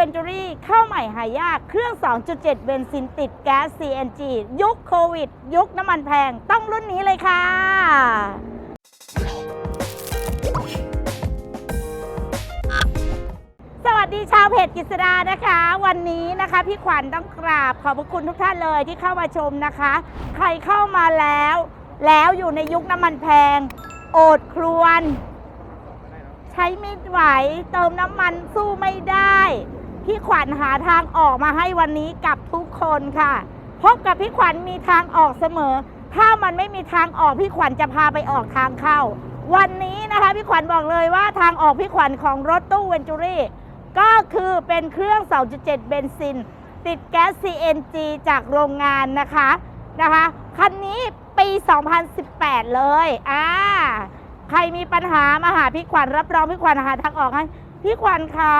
เวนจูรี่เข้าใหม่หายาก เครื่อง 2.7 เบนซินติดแก๊ส CNG ยุคโควิด ยุคน้ำมันแพง ต้องรุ่นนี้เลยค่ะ สวัสดีชาวเพจกิษดานะคะ วันนี้นะคะพี่ขวัญต้องกราบขอบพระคุณทุกท่านเลยที่เข้ามาชมนะคะ ใครเข้ามาแล้ว แล้วอยู่ในยุคน้ำมันแพง โอดครวนใช้ไม่ไหว เติมน้ำมันสู้ไม่ได้ พี่ขวัญหาทางออกมาให้วันนี้กับทุกคนค่ะ พบกับพี่ขวัญมีทางออกเสมอ ถ้ามันไม่มีทางออกพี่ขวัญจะพาไปออกทางเข้า วันนี้นะคะพี่ขวัญบอกเลยว่าทางออกพี่ขวัญของรถตู้เวนจูรี่ก็คือเป็นเครื่อง 2.7 เบนซิน ติดแก๊ส CNG จากโรงงานนะคะนะคะคันนี้ปี 2018 เลยอ่าใครมีปัญหามาหาพี่ขวัญรับรองพี่ขวัญหาทางออกให้พี่ขวัญคะ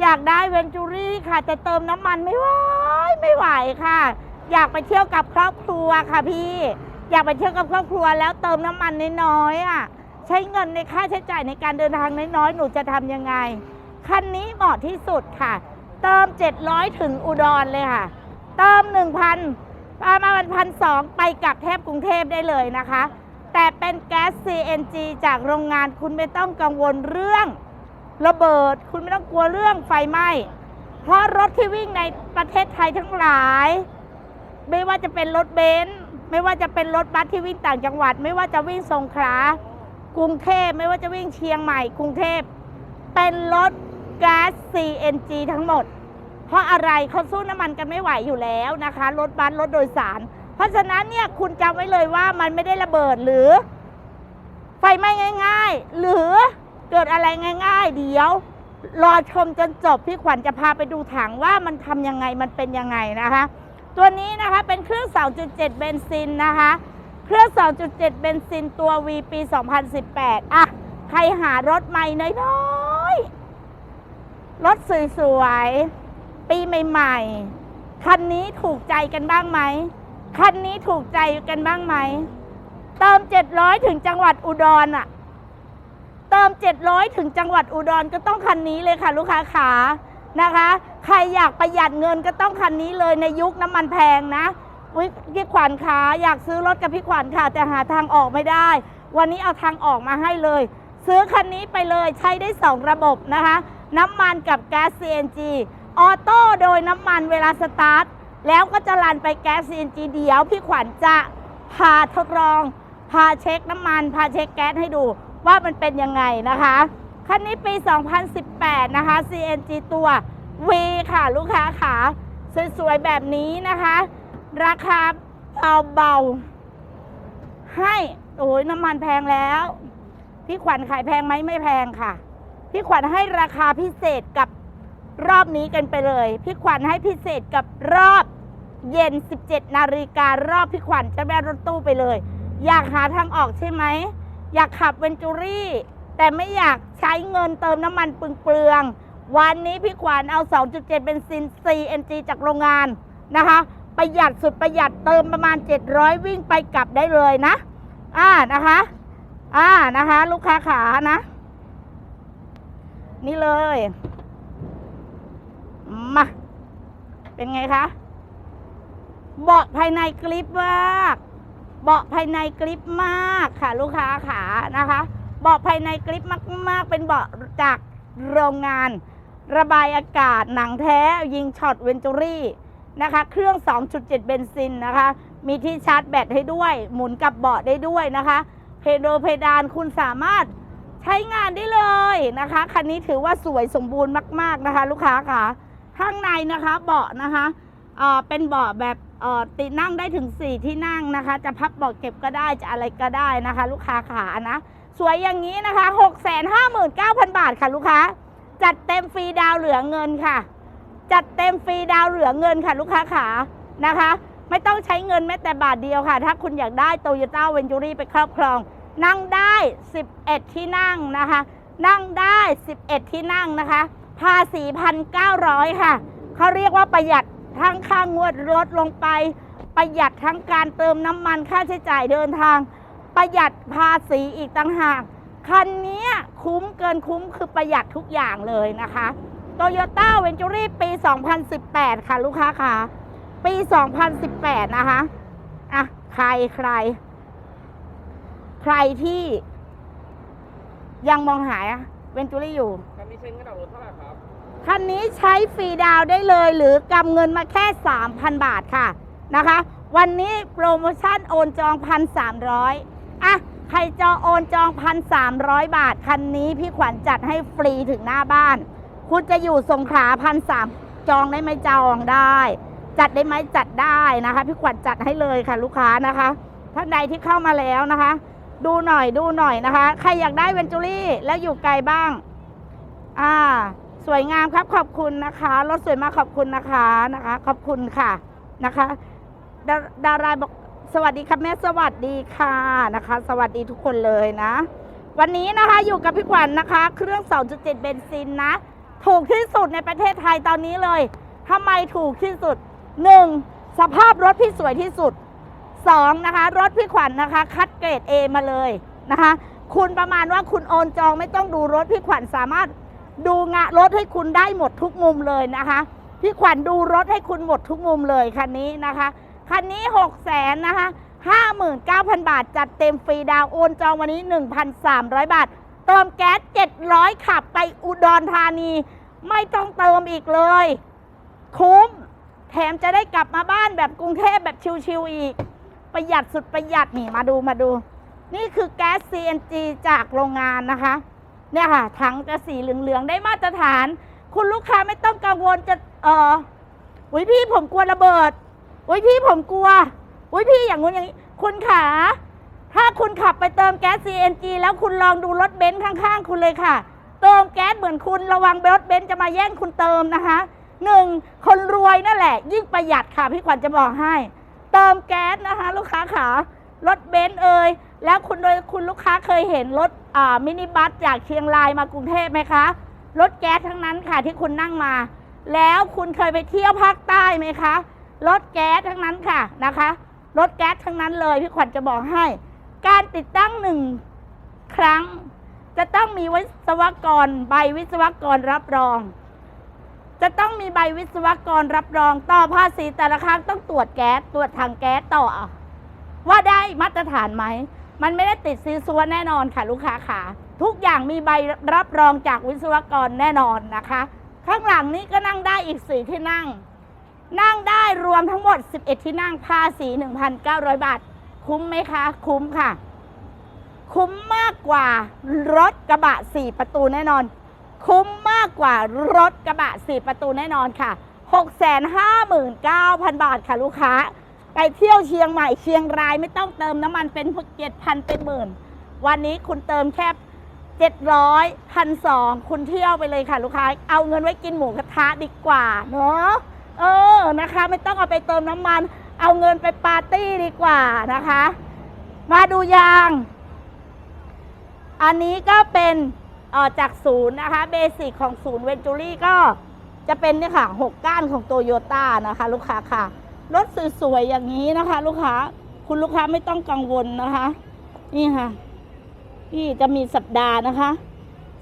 อยากได้เวนจูรี่ค่ะ แต่เติมน้ำมันไม่ไหวไม่ไหวค่ะ อยากไปเที่ยวกับครอบครัวค่ะพี่ อยากไปเที่ยวกับครอบครัวแล้วเติมน้ำมันน้อยๆอะ ใช้เงินในค่าใช้จ่ายในการเดินทางน้อยๆ หนูจะทำยังไง คันนี้เหมาะที่สุดค่ะ เติม 700 ถึงอุดรเลยค่ะ เติม 1,000ประมาณพันสองไปกลับแทบกรุงเทพได้เลยนะคะ แต่เป็นแก๊ส CNG จากโรงงานคุณไม่ต้องกังวลเรื่อง ระเบิด คุณไม่ต้องกลัวเรื่องไฟไหม้ เพราะรถที่วิ่งในประเทศไทยทั้งหลาย ไม่ว่าจะเป็นรถเบนซ์ไม่ว่าจะเป็นรถบัสที่วิ่งต่างจังหวัด ไม่ว่าจะวิ่งสงขลากรุงเทพไม่ว่าจะวิ่งเชียงใหม่ กรุงเทพเป็นรถแก๊ส CNG ทั้งหมด เพราะอะไรเขาสู้น้ำมันกันไม่ไหวอยู่แล้วนะคะ รถบัสรถโดยสาร เพราะฉะนั้นเนี่ยคุณจำไว้เลยว่ามันไม่ได้ระเบิดหรือ ไฟไหม้ง่าย ๆ หรือ เกิดอะไรง่าย ๆ เดี๋ยว รอชมจนจบพี่ขวัญจะพาไปดูถังว่ามันทำยังไงมันเป็นยังไงนะคะ ตัวนี้นะคะเป็นเครื่อง 2.7 เบนซินนะคะ เครื่อง 2.7 เบนซินตัว V ปี 2018 อะ ใครหารถใหม่น้อยๆรถสวยๆ ปีใหม่ๆ คันนี้ถูกใจกันบ้างไหม คันนี้ถูกใจกันบ้างไหม เติม 700 ถึงจังหวัดอุดรอะ เติม 700 ถึงจังหวัดอุดรก็ต้องคันนี้เลยค่ะ ลูกค้าขานะคะ ใครอยากประหยัดเงินก็ต้องคันนี้เลยในยุคน้ำมันแพงนะพี่ขวัญขาอยากซื้อรถกับพี่ขวัญค่ะ แต่หาทางออกไม่ได้ วันนี้เอาทางออกมาให้เลย ซื้อคันนี้ไปเลยใช้ได้ 2 ระบบนะคะ น้ำมันกับแก๊ส CNG ออโต้โดยน้ำมันเวลาสตาร์ทแล้วก็จะลันไปแก๊ส CNG เดี๋ยวพี่ขวัญจะพาทดลอง พาเช็คน้ำมัน พาเช็คแก๊สให้ดู ว่ามันเป็นยังไงนะคะคันนี้ปี 2018 นะคะ CNG ตัว V ค่ะลูกค้าขาสวยๆ แบบนี้นะคะ ราคาเบาๆให้ โอ้ยน้ำมันแพงแล้ว พี่ขวัญขายแพงไหมไม่แพงค่ะ พี่ขวัญให้ราคาพิเศษกับรอบนี้กันไปเลย พี่ขวัญให้พิเศษกับรอบเย็น 17 นาฬิการอบพี่ขวัญจะแม่รถตู้ไปเลย อยากหาทางออกใช่ไหม อยากขับเวนจูรี่ แต่ไม่อยากใช้เงินเติมน้ำมันเปลือง วันนี้พี่ขวัญเอา 2.7 เป็นซิน CNG จากโรงงานนะคะ ประหยัดสุดประหยัดเติมประมาณ 700 วิ่งไปกลับได้เลยนะ อ่านะคะ อ่านะคะ ลูกค้าขานะ นี่เลย มา เป็นไงคะเบาะภายในกริปมาก เบาะภายในกริปมากค่ะ ลูกค้าขานะคะ เบาะภายในกริปมาก ๆ เป็นเบาะจากโรงงาน ระบายอากาศหนังแท้ยิงช็อตเวนจูรี่นะคะ เครื่อง 2.7 เบนซินนะคะ มีที่ชาร์จแบตให้ด้วย หมุนกับเบาะได้ด้วยนะคะ เพโดเพดานคุณสามารถใช้งานได้เลยนะคะ คันนี้ถือว่าสวยสมบูรณ์มาก ๆ นะคะ ลูกค้าค่ะ ข้างในนะคะเบาะนะคะ เอ่อเป็นเบาะแบบเอ่อติดนั่งได้ถึง 4 ที่นั่งนะคะ จะพับเบาะเก็บก็ได้จะอะไรก็ได้นะคะ ลูกค้าขานะ สวยอย่างนี้นะคะ659,000 บาทค่ะลูกค้า จัดเต็มฟรีดาวเหลือเงินค่ะ จัดเต็มฟรีดาวเหลือเงินค่ะ ลูกค้าขานะคะ ไม่ต้องใช้เงินแม้แต่บาทเดียวค่ะ ถ้าคุณอยากได้โตโยต้าเวนจูรี่ไปครอบครอง นั่งได้ 11 ที่นั่งนะคะ นั่งได้ 11 ที่นั่งนะคะภาษีพันเก้าร้อยค่ะ เขาเรียกว่าประหยัด ทั้งค่างวดรถลงไป ประหยัดทั้งการเติมน้ำมันค่าใช้จ่ายเดินทาง ประหยัดภาษีอีกต่างหาก คันนี้คุ้มเกินคุ้มคือประหยัดทุกอย่างเลยนะคะโตโยต้าเวนจูรี่ปี 2018 ค่ะ ลูกค้าค่ะ ปี 2018 นะคะ อะ ใครใคร ใครที่ยังมองหาเวนจูรี่อยู่คันนี้ใช้เงินดาวรถเท่าไหร่ครับ คันนี้ใช้ฟรีดาวได้เลย หรือกำเงินมาแค่ 3,000 บาทค่ะนะคะ วันนี้โปรโมชั่นโอนจอง 1,300อะใครจองโอนจอง 1,300 บาท คันนี้พี่ขวัญจัดให้ฟรีถึงหน้าบ้าน คุณจะอยู่สงขลาพันสามจองได้ไหมจองได้ จัดได้ไหมจัดได้นะคะ พี่ขวัญจัดให้เลยค่ะลูกค้านะคะท่านใดที่เข้ามาแล้วนะคะ ดูหน่อยดูหน่อยนะคะ ใครอยากได้เวนจูรี่แล้วอยู่ไกลบ้าง อ่า สวยงามครับขอบคุณนะคะรถสวยมากขอบคุณนะคะนะคะ ขอบคุณค่ะนะคะดาดาราบอกสวัสดีครับแม่สวัสดีค่ะนะคะ สวัสดีทุกคนเลยนะ วันนี้นะคะอยู่กับพี่ขวัญนะคะ เครื่อง 2.7 เบนซินนะ ถูกที่สุดในประเทศไทยตอนนี้เลยทำไมถูกที่สุด 1. สภาพรถพี่สวยที่สุด 2. นะคะ รถพี่ขวัญนะคะ คัดเกรด A มาเลยนะคะ คุณประมาณว่าคุณโอนจองไม่ต้องดูรถพี่ขวัญสามารถ ดูงะรถให้คุณได้หมดทุกมุมเลยนะคะพี่ขวัญดูรถให้คุณหมดทุกมุมเลยคันนี้นะคะคันนี้6 0แสนนะคะ59,000 บาท จัดเต็มฟรีดาวโอนจองวันนี้ 1,300 บาท เติมแก๊ส 700 ขับไปอุดรธานี ไม่ต้องเติมอีกเลย คุ้ม แถมจะได้กลับมาบ้านแบบกรุงเทพแบบชิวๆอีก ประหยัดสุดประหยัดนี่มาดูมาดู นี่คือแก๊ส CNG จากโรงงานนะคะ เนี่ยค่ะถังจะสีเหลืองๆได้มาตรฐาน คุณลูกค้าไม่ต้องกังวลจะเอออุ้ยพี่ผมกลัวระเบิด อุ้ยพี่ผมกลัว อุ้ยพี่อย่างงู้นอย่างนี้ คุณขาถ้าคุณขับไปเติมแก๊ส CNG แล้วคุณลองดูรถเบนซ์ข้างๆ คุณเลยค่ะ เติมแก๊สเหมือนคุณระวังรถเบนซ์จะมาแย่งคุณเติมนะคะหนึ่งคนรวยนั่นแหละ ยิ่งประหยัดค่ะพี่ขวัญจะบอกให้ เติมแก๊สนะคะ ลูกค้าขา รถเบนซ์เอ่ยแล้วคุณโดยคุณลูกค้าเคยเห็นรถมินิบัสจากเชียงรายมากรุงเทพไหมคะ รถแก๊สทั้งนั้นค่ะที่คุณนั่งมา แล้วคุณเคยไปเที่ยวภาคใต้ไหมคะ รถแก๊สทั้งนั้นค่ะนะคะ รถแก๊สทั้งนั้นเลยพี่ขวัญจะบอกให้ การติดตั้งหนึ่งครั้ง จะต้องมีวิศวกรใบวิศวกรรับรอง จะต้องมีใบวิศวกรรับรอง ต่อภาษีแต่ละครั้งต้องตรวจแก๊สตรวจถังแก๊สต่อ ว่าได้มาตรฐานไหม มันไม่ได้ติดซีซัวแน่นอนค่ะลูกค้าค่ะ ทุกอย่างมีใบรับรองจากวิศวกรแน่นอนนะคะ ข้างหลังนี้ก็นั่งได้อีกสี่ที่นั่ง นั่งได้รวมทั้งหมด 11 ที่นั่งภาษี 1,900 บาท คุ้มไหมคะ คุ้มค่ะ คุ้มมากกว่ารถกระบะ 4 ประตูแน่นอน คุ้มมากกว่ารถกระบะ 4 ประตูแน่นอนค่ะ659,000 บาทค่ะลูกค้า ไปเที่ยวเชียงใหม่เชียงรายไม่ต้องเติมน้ำมันเป็นเจ็ดพันเป็นหมื่น วันนี้คุณเติมแค่เจ็ดร้อยพันสองคุณเที่ยวไปเลยค่ะลูกค้า เอาเงินไว้กินหมูกระทะดีกว่าเนาะเออนะคะ ไม่ต้องเอาไปเติมน้ำมัน เอาเงินไปปาร์ตี้ดีกว่านะคะ มาดูยาง อันนี้ก็เป็นออจากศูนย์นะคะเบสิกของศูนย์เวนจูรี่ก็จะเป็นนี่ค่ะหกก้านของโตโยต้านะคะ ลูกค้าค่ะ รถสวยๆอย่างนี้นะคะ ลูกค้า คุณลูกค้าไม่ต้องกังวลนะคะ นี่ค่ะที่จะมีสัปดาห์นะคะ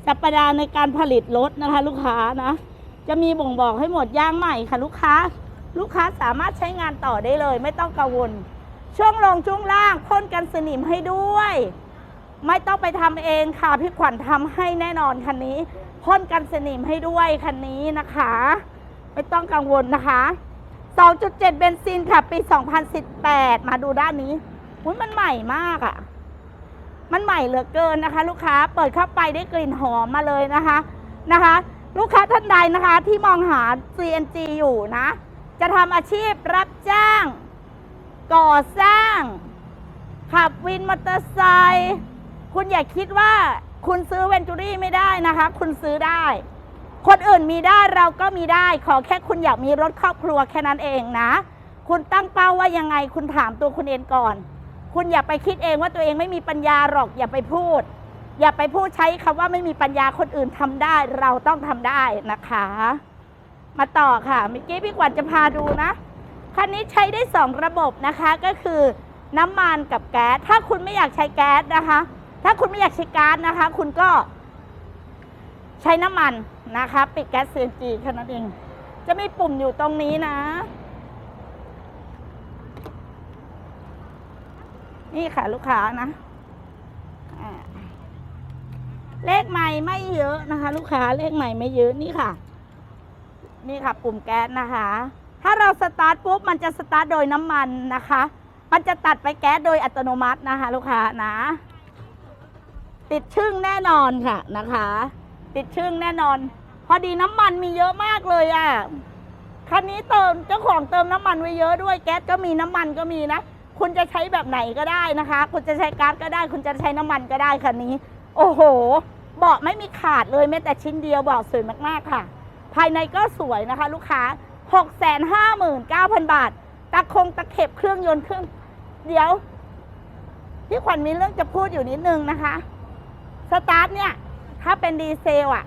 สัปดาห์ในการผลิตรถนะคะ ลูกค้านะ จะมีบ่งบอกให้หมดย่างใหม่ค่ะ ลูกค้า ลูกค้าสามารถใช้งานต่อได้เลย ไม่ต้องกังวล ช่วงลงช่วงล่างพ่นกันสนิมให้ด้วย ไม่ต้องไปทำเองค่ะพี่ขวัญทำให้แน่นอนคันนี้พ่นกันสนิมให้ด้วยคันนี้นะคะ ไม่ต้องกังวลนะคะ 2.7 เบนซินค่ะ ปี 2018 มาดูด้านนี้อุ้ยมันใหม่มากอะ่ะ มันใหม่เหลือเกินนะคะ ลูกค้าเปิดเข้าไปได้กลิ่นหอมมาเลยนะคะนะคะ ลูกค้าท่านใดนะคะที่มองหา CNG อยู่นะ จะทำอาชีพรับจ้าง ก่อสร้าง ขับวินมอเตอร์ไซค์คุณอย่าคิดว่าคุณซื้อเวนจูรี่ไม่ได้นะคะ คุณซื้อได้ คนอื่นมีได้เราก็มีได้ ขอแค่คุณอยากมีรถครอบครัวแค่นั้นเองนะ คุณตั้งเป้าว่ายังไงคุณถามตัวคุณเองก่อน คุณอย่าไปคิดเองว่าตัวเองไม่มีปัญญาหรอกอย่าไปพูด อย่าไปพูดใช้คำว่าไม่มีปัญญาคนอื่นทำได้ เราต้องทำได้นะคะ มาต่อค่ะเมื่อกี้พี่ขวัญจะพาดูนะคันนี้ใช้ได้สองระบบนะคะก็คือน้ำมันกับแก๊ส ถ้าคุณไม่อยากใช้แก๊สนะคะ ถ้าคุณไม่อยากใช้ก๊าซนะคะ คุณก็ ใช้น้ำมันนะคะปิดแก๊ส CNG แค่นั้นเอง จะมีปุ่มอยู่ตรงนี้นะ นี่ค่ะลูกค้านะ เลขใหม่ไม่เยอะนะคะ ลูกค้าเลขใหม่ไม่เยอะนี่ค่ะ นี่ค่ะปุ่มแก๊สนะคะ ถ้าเราสตาร์ทปุ๊บมันจะสตาร์ทโดยน้ำมันนะคะ มันจะตัดไปแก๊สโดยอัตโนมัตินะคะ ลูกค้านะ ติดชึ่งแน่นอนค่ะนะคะ ติดชึ่งแน่นอน พอดีน้ำมันมีเยอะมากเลยอะคันนี้เติมเจ้าของเติมน้ำมันไว้เยอะด้วยแก๊สก็มีน้ำมันก็มีนะคุณจะใช้แบบไหนก็ได้นะคะ คุณจะใช้ก๊าซก็ได้ คุณจะใช้น้ำมันก็ได้คันนี้ โอ้โหเบาะไม่มีขาดเลยแม้แต่ชิ้นเดียวเบาะสวยมากๆค่ะ ภายในก็สวยนะคะ ลูกค้า 659,000 บาท ตะคงตะเข็บเครื่องยนต์เครื่อง เดี๋ยวพี่ขวัญมีเรื่องจะพูดอยู่นิดนึงนะคะ สตาร์ทเนี่ย ถ้าเป็นดีเซลอะ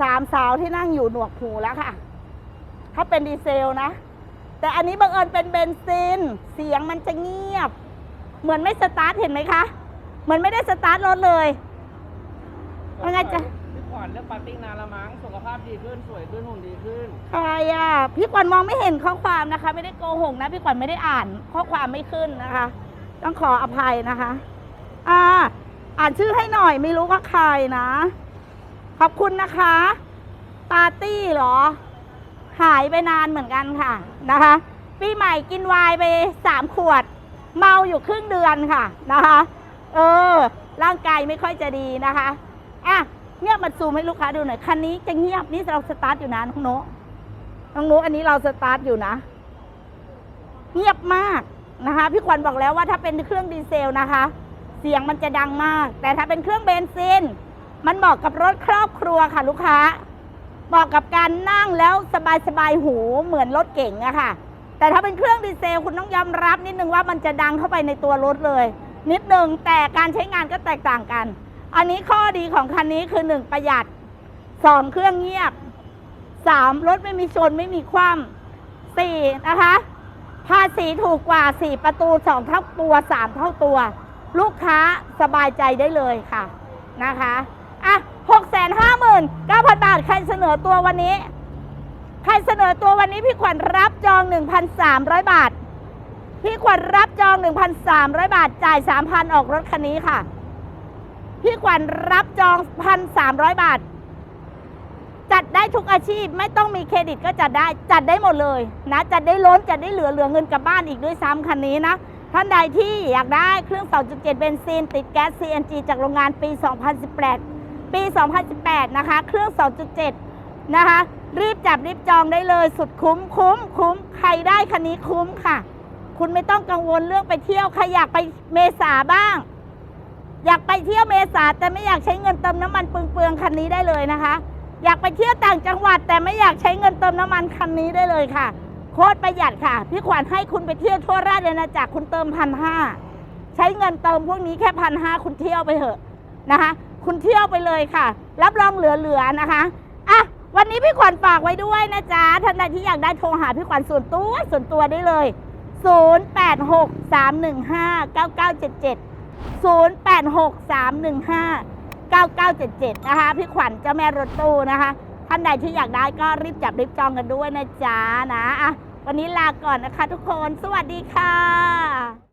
สามสาวที่นั่งอยู่หนวกหูแล้วค่ะ ถ้าเป็นดีเซลนะ แต่อันนี้บังเอิญเป็นเบนซิน เสียงมันจะเงียบ เหมือนไม่สตาร์ทเห็นไหมคะ เหมือนไม่ได้สตาร์ทรถเลยยังไงจ๊ะพี่ขวัญเลือกปาร์ตี้นานละมั้งสุขภาพดีขึ้น สวยขึ้นหุ่นดีขึ้น ใครอะ พี่ขวัญมองไม่เห็นข้อความนะคะ ไม่ได้โกหกนะ พี่ขวัญไม่ได้อ่าน ข้อความไม่ขึ้นนะคะ ต้องขออภัยนะคะ อ่า อ่านชื่อให้หน่อยไม่รู้ว่าใครนะ ขอบคุณนะคะ ปาร์ตี้เหรอ หายไปนานเหมือนกันค่ะนะคะปีใหม่กินวน์ไปสามขวด เมาอยู่ครึ่งเดือนค่ะนะคะ เออ ร่างกายไม่ค่อยจะดีนะคะอะเงียบมาซูมให้ลูกค้าดูหน่อยคันนี้จะเงียบนี่เราสตาร์ทอยู่นะน้องโนน้องโนอันนี้เราสตาร์ทอยู่นะ เงียบมากนะคะ พี่ขวัญบอกแล้วว่าถ้าเป็นเครื่องดีเซลนะคะ เสียงมันจะดังมาก แต่ถ้าเป็นเครื่องเบนซิน มันเหมาะกับรถครอบครัวค่ะลูกค้า เหมาะกับการนั่งแล้วสบายสบายหูเหมือนรถเก๋งอะค่ะ แต่ถ้าเป็นเครื่องดีเซลคุณต้องยอมรับนิดนึงว่ามันจะดังเข้าไปในตัวรถเลย นิดนึงแต่การใช้งานก็แตกต่างกัน อันนี้ข้อดีของคันนี้คือหนึ่งประหยัดสองเครื่องเงียบสามรถไม่มีชนไม่มีคว่ำสี่นะคะภาษีถูกกว่าสี่ประตูสองเท่าตัวสามเท่าตัว ลูกค้าสบายใจได้เลยค่ะนะคะอะหกแสนห้าหมื่นเก้าพันบาท ใครเสนอตัววันนี้ ใครเสนอตัววันนี้พี่ขวัญรับจอง1,300บาท พี่ขวัญรับจอง1,300บาท จ่าย3,000ออกรถคันนี้ค่ะ พี่ขวัญรับจอง1,300บาท จัดได้ทุกอาชีพไม่ต้องมีเครดิตก็จัดได้ จัดได้หมดเลยนะ จัดได้ล้นจัดได้เหลือเหลือเงินกลับบ้านอีกด้วยซ้ำคันนี้นะ ท่านใดที่อยากได้เครื่อง 2.7 เบนซิน ติดแก๊ส CNG จากโรงงานปี 2018 ปี 2018 นะคะ เครื่อง 2.7 นะคะ รีบจับรีบจองได้เลย สุดคุ้มคุ้มคุ้ม ใครได้คันนี้คุ้มค่ะ คุณไม่ต้องกังวลเรื่องไปเที่ยว ใครอยากไปเมษาบ้าง อยากไปเที่ยวเมษาแต่ไม่อยากใช้เงินเติมน้ำมันเปลืองๆคันนี้ได้เลยนะคะ อยากไปเที่ยวต่างจังหวัด แต่ไม่อยากใช้เงินเติมน้ำมันคันนี้ได้เลยค่ะ โคตรประหยัดค่ะ พี่ขวัญให้คุณไปเที่ยวทั่วราชอาณาจักรคุณเติมพันห้าใช้เงินเติมพวกนี้แค่พันห้าคุณเที่ยวไปเถอะนะคะ คุณเที่ยวไปเลยค่ะ รับรองเหลือๆนะคะอะวันนี้พี่ขวัญฝากไว้ด้วยนะจ๊ะท่านใดที่อยากได้โทรหาพี่ขวัญส่วนตัวส่วนตัวได้เลย 0863159977นะคะ พี่ขวัญเจ้าแม่รถตู้นะคะ ท่านใดที่อยากได้ก็รีบจับรีบจองกันด้วยนะจ๊ะนะอะวันนี้ลาก่อนนะคะทุกคน สวัสดีค่ะ